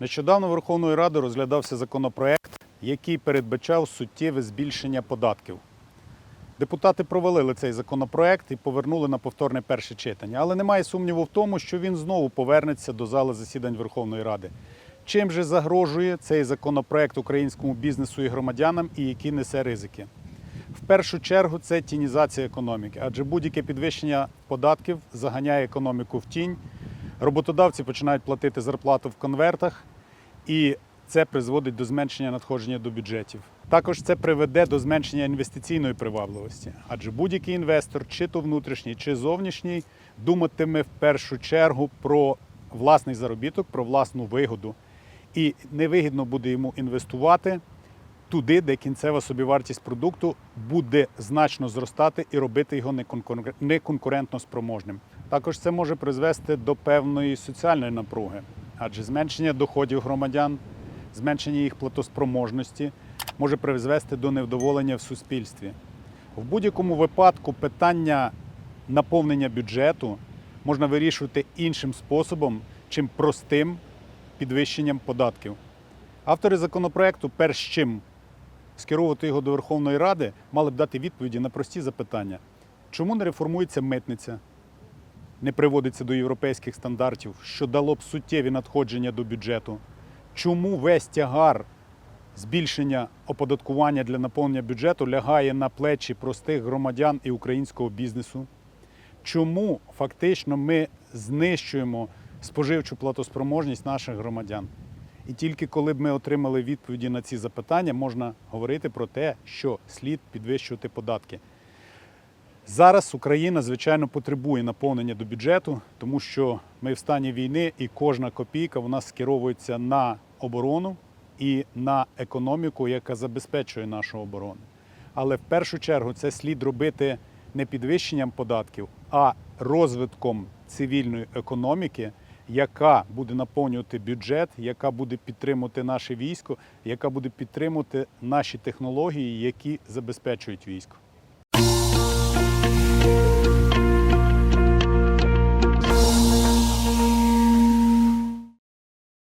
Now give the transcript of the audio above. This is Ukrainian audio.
Нещодавно Верховною Радою розглядався законопроект, який передбачав суттєве збільшення податків. Депутати провалили цей законопроект і повернули на повторне перше читання. Але немає сумніву в тому, що він знову повернеться до зали засідань Верховної Ради. Чим же загрожує цей законопроект українському бізнесу і громадянам і які несе ризики? В першу чергу це тінізація економіки, адже будь-яке підвищення податків заганяє економіку в тінь. Роботодавці починають платити зарплату в конвертах, і це призводить до зменшення надходження до бюджетів. Також це приведе до зменшення інвестиційної привабливості, адже будь-який інвестор, чи то внутрішній, чи зовнішній, думатиме в першу чергу про власний заробіток, про власну вигоду. І невигідно буде йому інвестувати туди, де кінцева собівартість продукту буде значно зростати і робити його неконкурен- неконкурентно спроможним. Також це може призвести до певної соціальної напруги, адже зменшення доходів громадян, зменшення їх платоспроможності може призвести до невдоволення в суспільстві. В будь-якому випадку питання наповнення бюджету можна вирішувати іншим способом, чим простим підвищенням податків. Автори законопроекту, перш чим скеровувати його до Верховної Ради, мали б дати відповіді на прості запитання: чому не реформується митниця, не приводиться до європейських стандартів, що дало б суттєві надходження до бюджету? Чому весь тягар збільшення оподаткування для наповнення бюджету лягає на плечі простих громадян і українського бізнесу? Чому фактично ми знищуємо споживчу платоспроможність наших громадян? І тільки коли б ми отримали відповіді на ці запитання, можна говорити про те, що слід підвищувати податки. Зараз Україна, звичайно, потребує наповнення до бюджету, тому що ми в стані війни і кожна копійка вона скеровується на оборону і на економіку, яка забезпечує нашу оборону. Але в першу чергу це слід робити не підвищенням податків, а розвитком цивільної економіки, яка буде наповнювати бюджет, яка буде підтримувати наше військо, яка буде підтримувати наші технології, які забезпечують військо. Thank you.